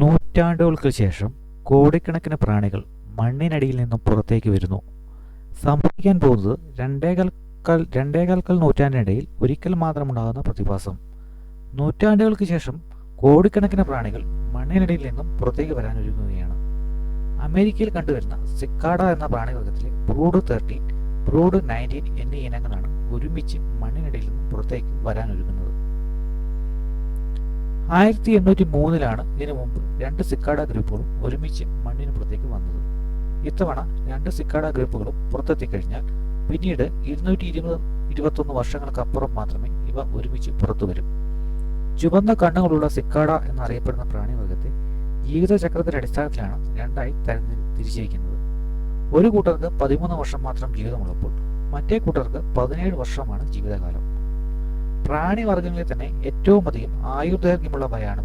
നൂറ്റാണ്ടുകൾക്ക് ശേഷം കോടിക്കണക്കിന് പ്രാണികൾ മണ്ണിനടിയിൽ നിന്നും പുറത്തേക്ക് വരുന്നു. സംഭവിക്കാൻ പോകുന്നത് രണ്ടേകാൽക്കാൽ രണ്ടേകാൽക്കൽ നൂറ്റാണ്ടിനിടയിൽ ഒരിക്കൽ മാത്രമുണ്ടാകുന്ന പ്രതിഭാസം. നൂറ്റാണ്ടുകൾക്ക് ശേഷം കോടിക്കണക്കിന് പ്രാണികൾ മണ്ണിനടിയിൽ നിന്നും പുറത്തേക്ക് വരാൻ ഒരുങ്ങുകയാണ്. അമേരിക്കയിൽ കണ്ടുവരുന്ന സിക്കാഡ എന്ന പ്രാണിവർഗത്തിലെ ബ്രൂഡ് തേർട്ടീൻ ബ്രൂഡ് നയന്റീൻ എന്നീ ഇനങ്ങളാണ് ഒരുമിച്ച് മണ്ണിനടിയിൽ നിന്നും പുറത്തേക്ക് വരാൻ ഒരുങ്ങുന്നത്. ആയിരത്തി എണ്ണൂറ്റി മൂന്നിലാണ് ഇതിനു മുമ്പ് രണ്ട് സിക്കാഡ ഗ്രൂപ്പുകളും ഒരുമിച്ച് മണ്ണിന് പുറത്തേക്ക് വന്നത്. ഇത്തവണ രണ്ട് സിക്കാഡ ഗ്രൂപ്പുകളും പുറത്തെത്തിക്കഴിഞ്ഞാൽ പിന്നീട് ഇരുന്നൂറ്റി ഇരുപത് ഇരുപത്തൊന്ന് വർഷങ്ങൾക്കപ്പുറം മാത്രമേ ഇവ ഒരുമിച്ച് പുറത്തു വരും. ചുവന്ന കണ്ണുകളുള്ള സിക്കാഡ എന്നറിയപ്പെടുന്ന പ്രാണിവർഗത്തെ ജീവിതചക്രത്തിന്റെ അടിസ്ഥാനത്തിലാണ് രണ്ടായി തരം തിരിച്ചിരിക്കുന്നത്. ഒരു കൂട്ടർക്ക് പതിമൂന്ന് വർഷം മാത്രം ജീവിതമുള്ളപ്പോൾ മറ്റേ കൂട്ടർക്ക് പതിനേഴ് വർഷമാണ് ജീവിതകാലം. പ്രാണിവർഗങ്ങളിൽ തന്നെ ഏറ്റവും അധികം ആയുർദൈർഘ്യമുള്ളവയാണ്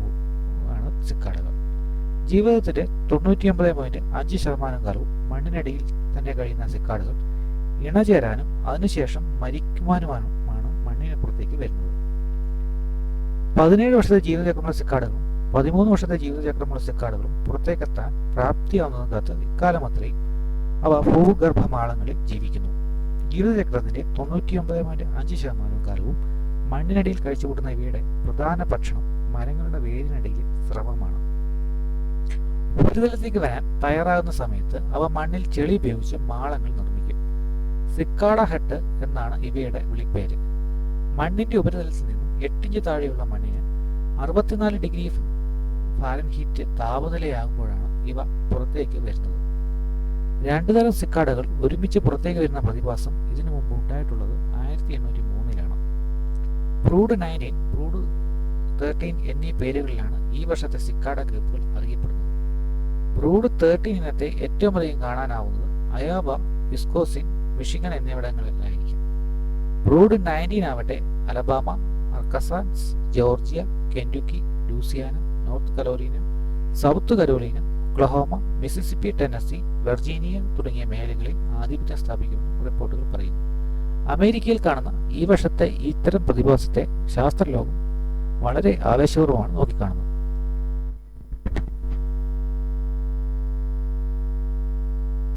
ആണ് സിക്കാടുകൾ. ജീവിതത്തിന്റെ തൊണ്ണൂറ്റിയൊമ്പത് പോയിന്റ് അഞ്ച് ശതമാനം കാലവും മണ്ണിനടിയിൽ തന്നെ കഴിയുന്ന സിക്കാടുകൾ. ഇണചേരാനും അതിനുശേഷം മരിക്കുവാനുമാണ് മണ്ണിന് പുറത്തേക്ക് വരുന്നത്. പതിനേഴ് വർഷത്തെ ജീവിതചക്രമുള്ള സിക്കാടുകളും പതിമൂന്ന് വർഷത്തെ ജീവിതചക്രമുള്ള സിക്കാടുകളും പുറത്തേക്കെത്താൻ പ്രാപ്തിയാവുന്നതും കാത്ത് ഇക്കാലം അത്രയും അവ ഭൂഗർഭമാളങ്ങളിൽ ജീവിക്കുന്നു. ജീവിതചക്രത്തിന്റെ തൊണ്ണൂറ്റിയൊമ്പത് പോയിന്റ് അഞ്ച് ശതമാനം കാലവും മണ്ണിനടിയിൽ കഴിച്ചുകൂട്ടുന്ന ഇവയുടെ പ്രധാന ഭക്ഷണം. മരങ്ങളുടെ വേരിനടിയിൽ സ്രവമാണ്. ഉപരിതലത്തേക്ക് വരാൻ തയ്യാറാകുന്ന സമയത്ത് അവ മണ്ണിൽ ചെളി ഉപയോഗിച്ച് മാളങ്ങൾ നിർമ്മിക്കും. സിക്കാട ഹെട്ട് എന്നാണ് ഇവയുടെ വിളിപ്പേര്. മണ്ണിന്റെ ഉപരിതലത്തിൽ നിന്നും എട്ടിഞ്ച് താഴെയുള്ള മണ്ണിന് അറുപത്തിനാല് ഡിഗ്രി ഫാരൻഹീറ്റ് താപനിലയാകുമ്പോഴാണ് ഇവ പുറത്തേക്ക് വരുന്നത്. രണ്ടു തരം സിക്കാഡകൾ ഒരുമിച്ച് പുറത്തേക്ക് വരുന്ന പ്രതിഭാസം ഇതിനു മുമ്പ് ഉണ്ടായിട്ടുള്ളത് ആയിരത്തി എണ്ണൂറ്റി ബ്രൂഡ് നയന്റീൻ ബ്രൂഡ് തേർട്ടീൻ എന്നീ പേരുകളിലാണ് ഈ വർഷത്തെ സിക്കാഡ ഗ്രൂപ്പുകൾ അറിയപ്പെടുന്നത്. ബ്രൂഡ് തേർട്ടീൻ ഇനത്തെ ഏറ്റവും അധികം കാണാനാവുന്നത് അയോബ വിസ്കോസിൻ മിഷിഗൺ എന്നിവിടങ്ങളിലായിരിക്കും. ബ്രൂഡ് നയന്റീൻ ആവട്ടെ Alabama Arkansas Georgia Kentucky Louisiana North Carolina South Carolina Oklahoma Mississippi Tennessee Virginia തുടങ്ങിയ മേഖലകളിൽ ആധിപത്യം സ്ഥാപിക്കുമെന്ന് റിപ്പോർട്ടുകൾ പറയുന്നു. അമേരിക്കയിൽ കാണുന്ന ഈ വർഷത്തെ ഇത്തരം പ്രതിഭാസത്തെ ശാസ്ത്രലോകം വളരെ ആവേശപൂർവമാണ് നോക്കിക്കാണുന്നത്.